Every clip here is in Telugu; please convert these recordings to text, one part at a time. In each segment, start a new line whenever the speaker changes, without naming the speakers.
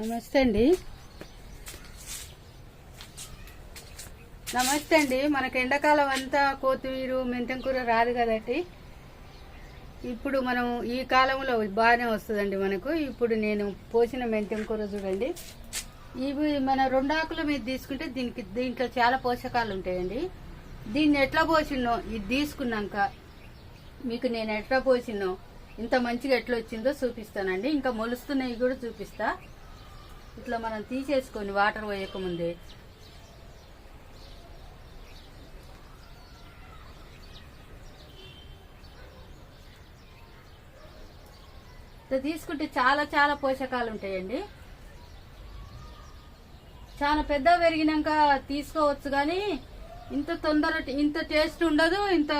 నమస్తే అండి. నమస్తే అండి. మనకి ఎండాకాలం అంతా కొత్తిమీర మెంతం కూర రాదు కదండి. ఇప్పుడు మనం ఈ కాలంలో బాగానే వస్తుందండి మనకు. ఇప్పుడు నేను పోసిన మెంతం కూర చూడండి. ఇవి మన రెండు ఆకుల మీద తీసుకుంటే దీనికి దీంట్లో చాలా పోషకాలు ఉంటాయండి. దీన్ని ఎట్లా పోసినో ఇది తీసుకున్నాక మీకు నేను ఎట్లా పోసినో ఇంత మంచిగా ఎట్లా వచ్చిందో చూపిస్తానండి. ఇంకా మొలుస్తున్నాయి కూడా చూపిస్తా. ఇట్లా మనం తీసేసుకొని వాటర్ పోయకముందే. ఇట్లా తీసుకుంటే చాలా చాలా పోషకాలు ఉంటాయండి. చాలా పెద్ద పెరిగినాక తీసుకోవచ్చు కానీ ఇంత తొందర ఇంత టేస్ట్ ఉండదు ఇంత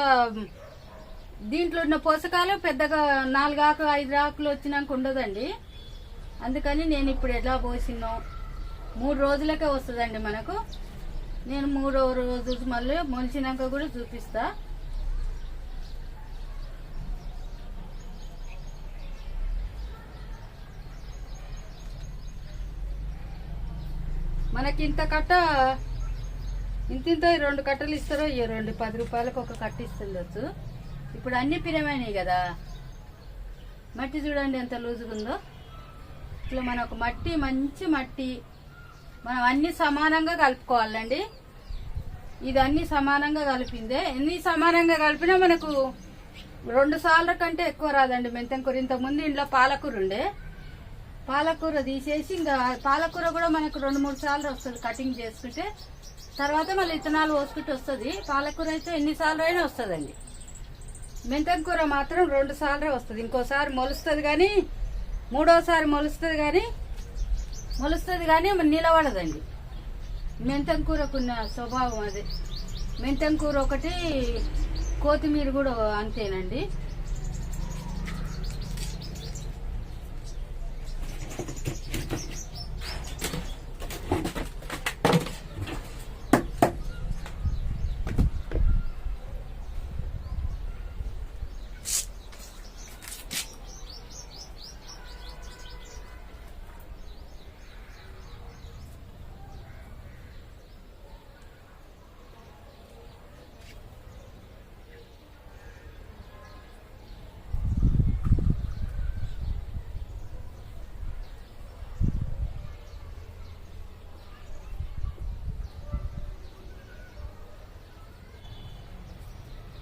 దీంట్లో ఉన్న పోషకాలు పెద్దగా నాలుగు ఆకు ఐదు ఆకులు వచ్చినాక ఉండదండి. అందుకని నేను ఇప్పుడు ఎట్లా పోసినో మూడు రోజులకే వస్తుందండి మనకు. నేను మూడో రోజు మళ్ళీ మొలిచినాక కూడా చూపిస్తా. మనకి ఇంత కట్ట ఇంత ఇంత ఈ రెండు కట్టలు ఇస్తారో ఈ రెండు పది రూపాయలకు ఒక కట్ట ఇస్తుండొచ్చు. ఇప్పుడు అన్ని పిరమైనవి కదా. మట్టి చూడండి ఎంత లూజుగా ఉందో ఇట్లా మన ఒక మట్టి మంచి మట్టి మనం అన్ని సమానంగా కలుపుకోవాలండి. ఇది అన్ని సమానంగా కలిపిందే. ఎన్ని సమానంగా కలిపినా మనకు రెండు సార్ల కంటే ఎక్కువ రాదండి మెంతం కూర ఇంట్లో పాలకూర ఉండే. పాలకూర తీసేసి ఇంకా పాలకూర కూడా మనకు రెండు మూడు సార్లు వస్తుంది కటింగ్ చేసుకుంటే. తర్వాత మళ్ళీ ఇత్తనాలు పోసుకుంటే వస్తుంది. పాలకూర అయితే ఎన్నిసార్లు అయినా వస్తుందండి. మెంతం కూర మాత్రం రెండు సార్లే వస్తుంది. ఇంకోసారి మొలుస్తుంది కానీ మూడోసారి మొలుస్తుంది కానీ మొలుస్తుంది కానీ నిలబడదండి. మెంతం కూరకున్న స్వభావం అదే. మెంతం కూర ఒకటి కొత్తిమీర కూడా అంతేనండి.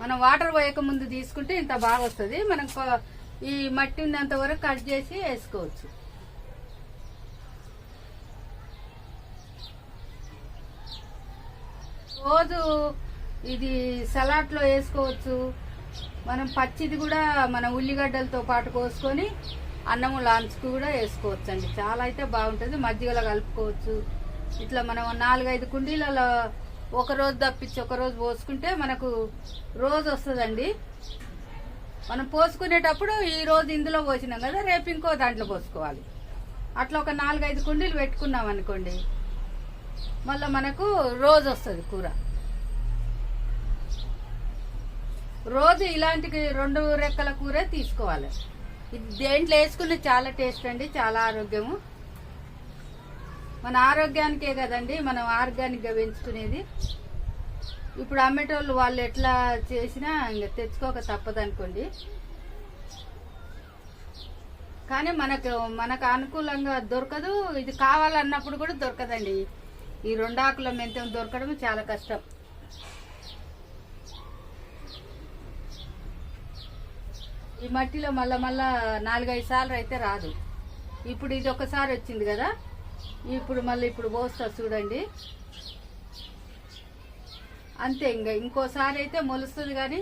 మనం వాటర్ పోయక ముందు తీసుకుంటే ఇంత బాగా వస్తుంది మనం ఈ మట్టి ఉన్నంత వరకు కట్ చేసి వేసుకోవచ్చు. రోజు ఇది సలాడ్లో వేసుకోవచ్చు. మనం పచ్చిది కూడా మన ఉల్లిగడ్డలతో పాటు కోసుకొని అన్నము లాంచ్కి కూడా వేసుకోవచ్చు అండి చాలా అయితే బాగుంటుంది. మజ్జిగలో కలుపుకోవచ్చు. ఇట్లా మనం నాలుగైదు కుండీలలో ఒక రోజు తప్పించి ఒక రోజు పోసుకుంటే మనకు రోజు వస్తుందండి. మనం పోసుకునేటప్పుడు ఈ రోజు ఇందులో పోసినాం కదా రేపు ఇంకో దాంట్లో పోసుకోవాలి. అట్లా ఒక నాలుగైదు కుండీలు పెట్టుకున్నాం అనుకోండి మళ్ళీ మనకు రోజు వస్తుంది కూర. రోజు ఇలాంటి రెండు రెక్కల కూర తీసుకోవాలి. దేంట్లో వేసుకుని చాలా టేస్ట్ అండి చాలా ఆరోగ్యము. మన ఆరోగ్యానికే కదండి మనం ఆర్గానిక్గా పెంచుకునేది. ఇప్పుడు అమ్మేటోళ్ళు వాళ్ళు ఎట్లా చేసినా ఇంకా తెచ్చుకోక తప్పదనుకోండి. కానీ మనకు మనకు అనుకూలంగా దొరకదు ఇది కావాలన్నప్పుడు కూడా దొరకదండి. ఈ రెండు ఆకుల మెంతం దొరకడం చాలా కష్టం. ఈ మట్టిలో మళ్ళా మళ్ళా నాలుగైదు సార్లు అయితే రాదు. ఇప్పుడు ఇది ఒకసారి వచ్చింది కదా ఇప్పుడు మళ్ళీ ఇప్పుడు పోస్తా చూడండి. అంతే ఇంకా. ఇంకోసారి అయితే మొలుస్తుంది కానీ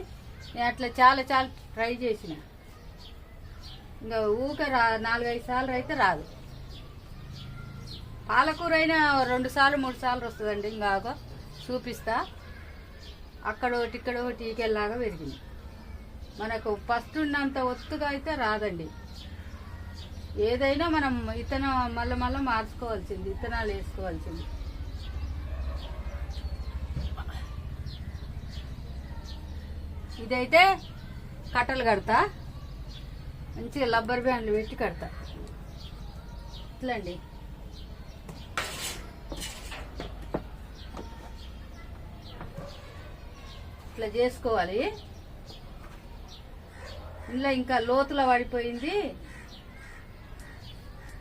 నేను అట్లా చాలా చాలా ట్రై చేసిన. ఇంకా ఊక రా నాలుగైదు సార్లు అయితే రాదు. పాలకూర అయినా రెండు సార్లు మూడు సార్లు వస్తుందండి. ఇంకా చూపిస్తా. అక్కడ ఒకటి ఇక్కడ ఒకటి ఈకెళ్ళలాగా పెరిగింది. మనకు ఫస్ట్ ఉన్నంత ఒత్తుగా అయితే రాదండి. ఏదైనా మనం ఇతనం మళ్ళీ మళ్ళీ మార్చుకోవాల్సింది ఇతనాలు వేసుకోవాల్సింది. ఇదైతే కట్టలు కడతా మంచిగా లబ్బర్ బ్యాండ్లు పెట్టి కడతా. ఇట్లండి. ఇట్లా చేసుకోవాలి. ఇంకా లోతులో పడిపోయింది.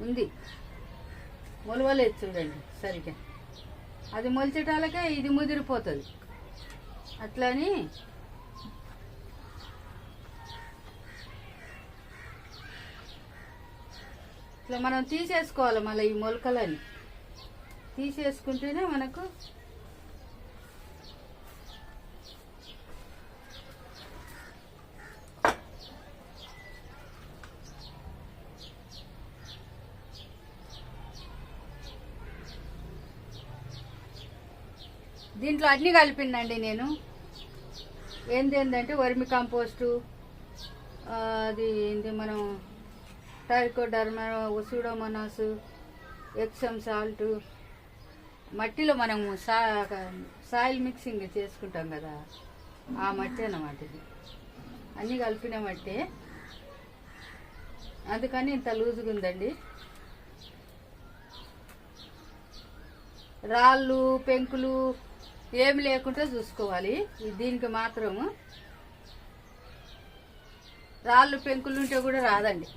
ఉంది. మొలవలేదు చూడండి సరిగ్గా. అది మొలిచేటాలకే ఇది ముదిరిపోతుంది. అట్లని ఇట్లా మనం తీసేసుకోవాలి మళ్ళీ ఈ మొలకలని. తీసేసుకుంటేనే మనకు దీంట్లో అన్ని కలిపిందండి నేను. ఏంది ఏంటంటే వర్మి కంపోస్టు అది ఏంటి మనం టైకోడర్మా సూడోమోనాస్ ఎక్సమ్ సాల్ట్ మట్టిలో మనము సా సాయిల్ మిక్సింగ్ చేసుకుంటాం కదా ఆ మట్టి అన్నమాట ఇది. అన్నీ కలిపిన మట్టే. అందుకని ఇంత లూజుగా ఉందండి. రాళ్ళు పెంకులు ఏమి లేకుండా చూసుకోవాలి. దీనికి మాత్రము రాళ్ళు పెంకులు ఉంటే కూడా రాదండి.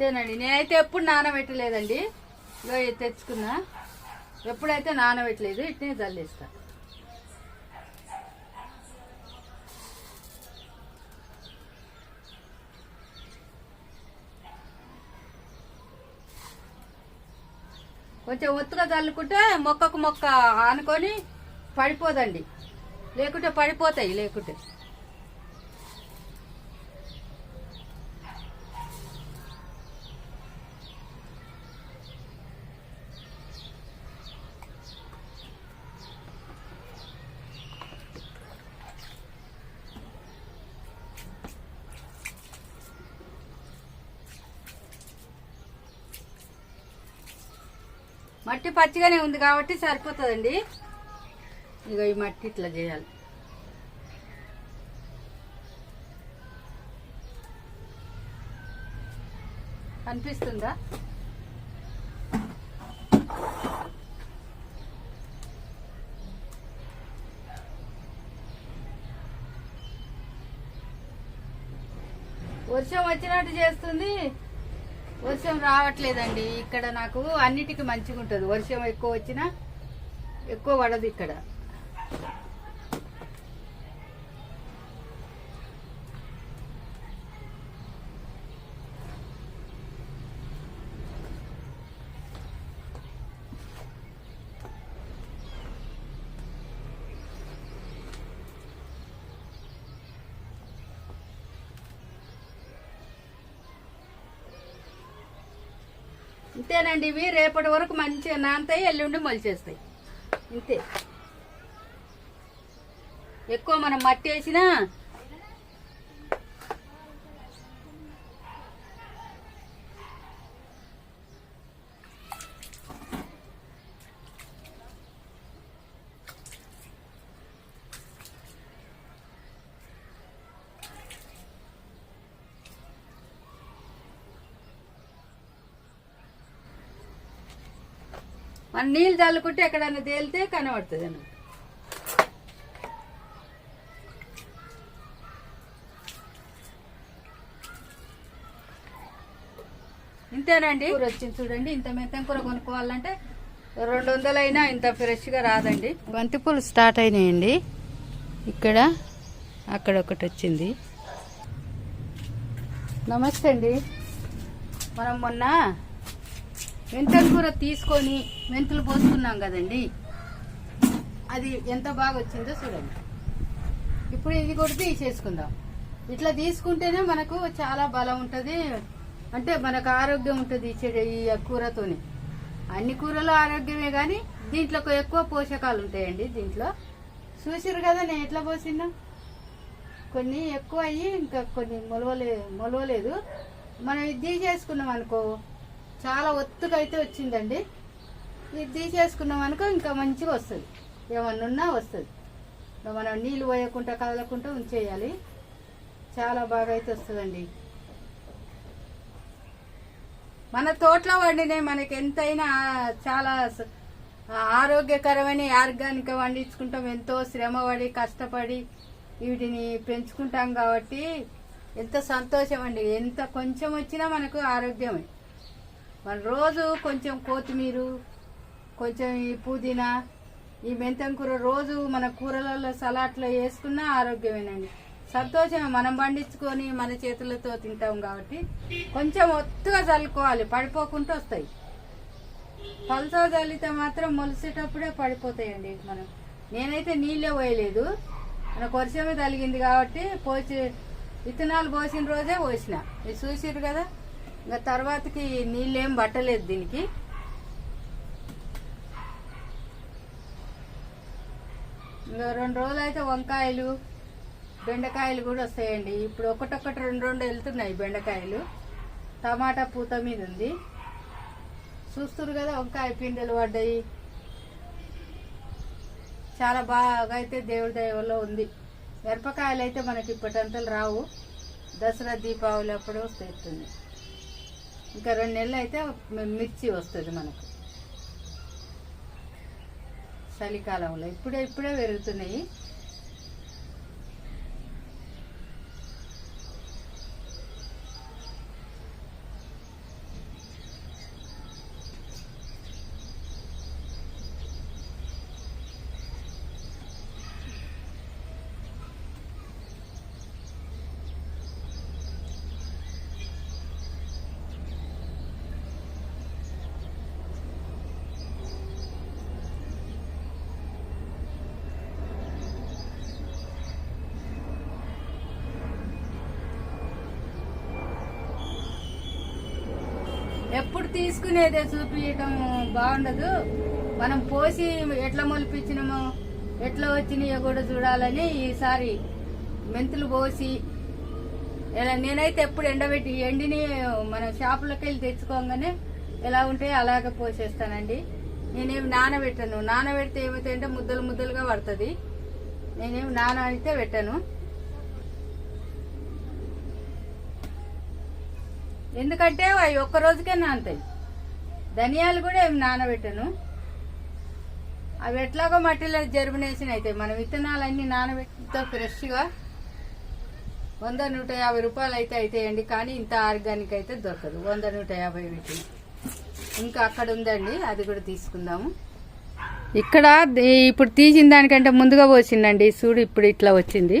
అంతేనండి. నేనైతే ఎప్పుడు నానబెట్టలేదండి. ఇగో తెచ్చుకున్నా. ఎప్పుడైతే నానబెట్టలేదు ఇట్నే చల్లేస్తా కొంచెం ఒత్తుగా చల్లుకుంటే మొక్కకు మొక్క ఆనుకొని పడిపోదండి. లేకుంటే పడిపోతాయి లేకుంటే మట్టి పచ్చిగానే ఉంది కాబట్టి సరిపోతుందండి. ఇక ఈ మట్టి ఇట్లా చేయాలి. కనిపిస్తుందా వర్షం వచ్చినట్టు చేస్తుంది. వర్షం రావట్లేదండి. ఇక్కడ నాకు అన్నిటికీ మంచిగా ఉంటుంది వర్షం ఎక్కువ వచ్చినా ఎక్కువ పడదు ఇక్కడ. ఇంతేనండి ఇవి రేపటి వరకు మంచిగా నానతాయి ఎల్లుండి మొలిచేస్తాయి. ఇంతే. ఎక్కువ మనం మట్టి వేసినా మన నీళ్ళు చల్లుకుంటే ఎక్కడన్నా తేలితే కనబడుతుంది అన్నమాట. ఇంతేనండి? కూర వచ్చింది చూడండి. ఇంత మెంతం కూర కొనుక్కోవాలంటే రెండు వందలైనా ఇంత ఫ్రెష్గా రాదండి. బంతిపూలు స్టార్ట్ అయినాయండి. ఇక్కడ అక్కడ ఒకటి వచ్చింది. నమస్తే అండి. మనం మొన్న మెంతల కూర తీసుకొని మెంతులు పోసుకున్నాం కదండి. అది ఎంత బాగా వచ్చిందో చూడండి. ఇప్పుడు ఇది కూడా తీసేసుకుందాం. ఇట్లా తీసుకుంటేనే మనకు చాలా బలం ఉంటుంది. అంటే మనకు ఆరోగ్యం ఉంటుంది ఈ చెడు ఈ కూరతోని. అన్ని కూరలు ఆరోగ్యమే కానీ దీంట్లో ఎక్కువ పోషకాలు ఉంటాయండి దీంట్లో. చూసిరు కదా నేను ఎట్లా పోసినా కొన్ని ఎక్కువ అయ్యి ఇంకా కొన్ని మొలవలే మొలవలేదు. మనం ఇది తీసేసుకున్నాం అనుకో చాలా ఒత్తుగా అయితే వచ్చిందండి. ఇది తీసేసుకున్నాం అనుకో ఇంకా మంచిగా వస్తుంది. ఏమన్నా ఉన్నా వస్తుంది. మనం నీళ్ళు పోయకుండా కదలకుండా ఉంచేయాలి. చాలా బాగా అయితే వస్తుందండి. మన తోటలో వండినే మనకి ఎంతైనా చాలా ఆరోగ్యకరమైన ఆర్గానిక్ వండించుకుంటాం. ఎంతో శ్రమపడి కష్టపడి వీటిని పెంచుకుంటాం కాబట్టి ఎంత సంతోషం అండి ఎంత కొంచెం వచ్చినా మనకు ఆరోగ్యమే. మన రోజు కొంచెం కొత్తిమీర కొంచెం ఈ పుదీనా ఈ మెంతం కూర రోజు మన కూరలలో సలాడ్లో వేసుకున్నా ఆరోగ్యమేనండి. సంతోషం మనం పండించుకొని మన చేతులతో తింటాం కాబట్టి కొంచెం ఒత్తుగా చల్లుకోవాలి పడిపోకుండా వస్తాయి. పలుసా చల్లితే మాత్రం మొలిసేటప్పుడే పడిపోతాయండి మనం. నేనైతే నీళ్ళే పోయలేదు. మనకు వర్షమే తలిగింది కాబట్టి పోసి విత్తనాలు పోసిన రోజే పోసిన. ఇది చూసిరు కదా? ఇంకా తర్వాతకి నీళ్ళేం పట్టలేదు దీనికి. ఇంకా రెండు రోజులు అయితే వంకాయలు బెండకాయలు కూడా వస్తాయండి. ఇప్పుడు ఒకటొక్కటి రెండు రెండు వెళ్తున్నాయి బెండకాయలు. టమాటా పూత మీద ఉంది. చూస్తున్నారు కదా వంకాయ పిండలు పడ్డాయి. చాలా బాగా అయితే దేవుడి దయవల్లో ఉంది. మిరపకాయలు అయితే మనకి ఇప్పటంతలు రావు. దసరా దీపావళి అప్పుడు వస్తుంది ఇంకా రెండు నెలలు అయితే మిర్చి వస్తుంది మనకు. చలికాలంలో ఇప్పుడే ఇప్పుడే పెరుగుతున్నాయి. ఎప్పుడు తీసుకునేదే చూపించడం బాగుండదు. మనం పోసి ఎట్లా మొలిపించినామో ఎట్లా వచ్చినాయో కూడా చూడాలని ఈసారి మెంతులు పోసి ఇలా నేనైతే ఎప్పుడు ఎండబెట్టి ఎండిని మన షాపులోకి వెళ్ళి తెచ్చుకోగానే ఎలా ఉంటే అలాగే పోసేస్తానండి. నేనేమి నానబెట్టను. నానబెడితే ఏమైతే అంటే ముద్దలు ముద్దలుగా పడుతుంది. నేనేమి నాన అయితే పెట్టాను. ఎందుకంటే అవి ఒక్క రోజుకే నానతాయి ధనియాలు కూడా ఏమి నానబెట్టను. అవి ఎట్లాగో మట్టిలో జర్మినేషన్ అవుతాయి మన విత్తనాలన్నీ నానబెట్టితో ఫ్రెష్గా వంద నూట యాభై రూపాయలు అయితే అవుతాయండి కానీ ఇంత ఆర్గానిక్ అయితే దొరకదు. వంద నూట యాభై పెట్టి. ఇంకా అక్కడ ఉందండి అది కూడా తీసుకుందాము. ఇక్కడ ఇప్పుడు తీసిన దానికంటే ముందుగా పోసిందండి చూడు ఇప్పుడు ఇట్లా వచ్చింది.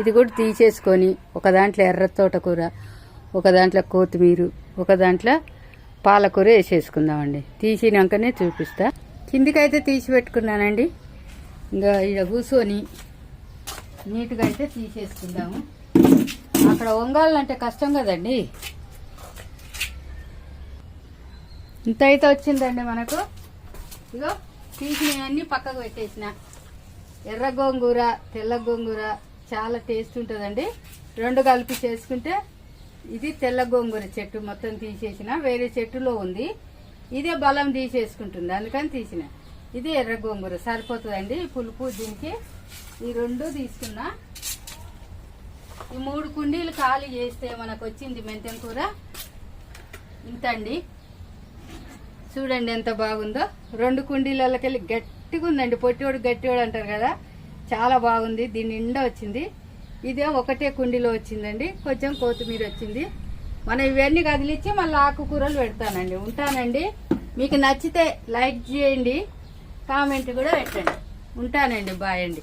ఇది కూడా తీసేసుకొని ఒక దాంట్లో ఎర్ర తోటకూర ఒక దాంట్లో కొత్తిమీర ఒక దాంట్లో పాలకూర వేసేసుకుందామండి. తీసినాకనే చూపిస్తా. కిందికైతే తీసి పెట్టుకున్నానండి. ఇంకా ఇక కూర్చొని నీట్గా అయితే తీసేసుకుందాము. అక్కడ వంగాలంటే కష్టం కదండి. ఇంత అయితే వచ్చిందండి మనకు. ఇగో తీసినవన్నీ పక్కకు పెట్టేసిన. ఎర్ర గోంగూర తెల్ల గోంగూర చాలా టేస్ట్ ఉంటుందండి. రెండు కలిపి చేసుకుంటే ఇది తెల్ల గోంగూర చెట్టు మొత్తం తీసేసిన వేరే చెట్టులో ఉంది. ఇదే బలం తీసేసుకుంటుంది అందుకని తీసిన. ఇది ఎర్ర గోంగూర సరిపోతుందండి. పులుపు దీనికి ఈ రెండు తీసుకున్నా. ఈ మూడు కుండీలు ఖాళీ చేస్తే మనకు వచ్చింది మెంతెం కూర? ఇంత అండి చూడండి ఎంత బాగుందో. రెండు కుండీలకెళ్ళి గట్టిగా ఉందండి పొట్టివాడు గట్టివాడు అంటారు కదా. చాలా బాగుంది. దీని నిండా వచ్చింది. ఇదే ఒకటే కుండీలో వచ్చిందండి. కొంచెం కొత్తిమీర వచ్చింది. మనం ఇవన్నీ కదిలిచ్చి మళ్ళీ ఆకుకూరలు పెడతానండి. ఉంటానండి. మీకు నచ్చితే లైక్ చేయండి. కామెంట్ కూడా పెట్టండి. ఉంటానండి. బాయ్ అండి.